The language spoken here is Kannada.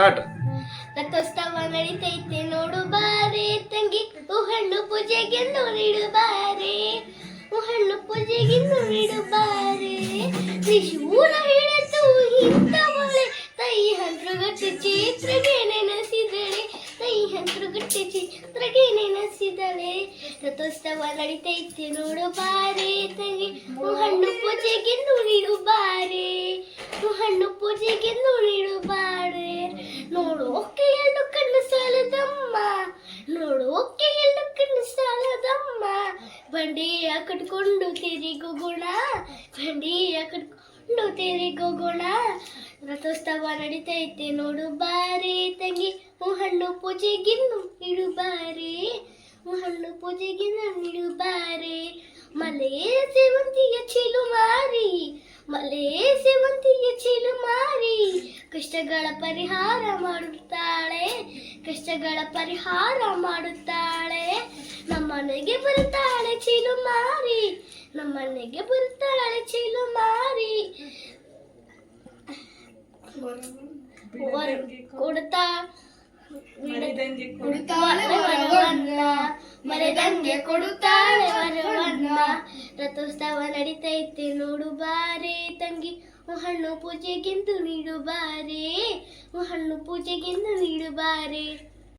ರಥೋತ್ಸವ ನಡೀತೈತೆ, ನೋಡು ಬಾರೆ. ತಂಗಿ ಹಣ್ಣು ಪೂಜೆಗೆಂದು ನೀಡು ಬಾರೆ. ಹಣ್ಣು ಪೂಜೆಗೆಂದು ನೀಡು ಬಾರೆ. ತ್ರಿಶೂಲ ಹಿಡಿದು ಇಂಥವಳೆ ತೈ ಹಂತ್ರಗಟ್ಟಿ ಚಿತ್ರಗೆ ನೆನೆಸಿದಳೆ. ತೈ ಹಂತ್ರಗಟ್ಟಿ ಚಿತ್ರಗೆ ನೆನೆಸಿದಳೆ. ರಥೋತ್ಸವ ನಡೀತೈತೆ, ನೋಡು ಬಾರೆ. ತಂಗಿ ಹಣ್ಣು ಪೂಜೆಗೆಂದು ನೀಡು ಬಾರೆ. ಹಣ್ಣು ಪೂಜೆಗೆಂದು ನೀಡು ನೋಡು ಒಕ್ಕೆ ಎರಡು ಕಣ್ಣು ಸಾಲದಮ್ಮ ನೋಡು ಒಕ್ಕೆ ಎರಡು ಕಣ್ಣು ಸಾಲದಮ್ಮ ಬಂಡಿಯ ಕಟ್ಕೊಂಡು ತಿರುಗು ಗುಣ ಬಂಡಿಯ ಕಟ್ಕೊಂಡು ತಿರುಗು ಗುಣ ರಥೋತ್ಸವ ನಡೀತೈತೆ ನೋಡು ಬಾರಿ ತಂಗಿ ಹೂ ಹಣ್ಣು ಪೂಜೆಗಿನ್ನು ಇಡು ಬಾರಿ ಹೂ ಹಣ್ಣು ಪೂಜೆಗಿನ್ನು ಇಡು ಬಾರಿ ಮಲೆ ಸೇವಂತಿಯ ಚಿಲು ಮಾರಿ ಮಲೆ ಸೇವಂತಿಯ ಚಿಲು ಮಾರಿ ಕಷ್ಟಗಳ ಪರಿಹಾರ ಮಾಡುತ್ತಾಳೆ ಕಷ್ಟಗಳ ಪರಿಹಾರ ಮಾಡುತ್ತಾಳೆ. ನಮ್ಮನೆಗೆ ಬರುತ್ತಾಳೆ ಚೀಲು ಮಾರಿ ನಮ್ಮನೆಗೆ ಬರುತ್ತಾಳೆ ಚೀಲು ಮಾರಿ. ಕೊಡ್ತಾ ಕೊಡುತ್ತಾ ಕೊಡುತ್ತಾಳೆ ಮರೆದಂಗೆ ಕೊಡುತ್ತಾಳೆ ರಥೋತ್ಸವ ನಡೀತೈತೆ ನೋಡು ಬಾರೆ ತಂಗಿ. ಹಣ್ಣು ಪೂಜೆಗೆಂದು ನೀಡು ಬಾರೆ. ಹಣ್ಣು ಪೂಜೆಗೆಂದು ನೀಡು ಬಾರೆ.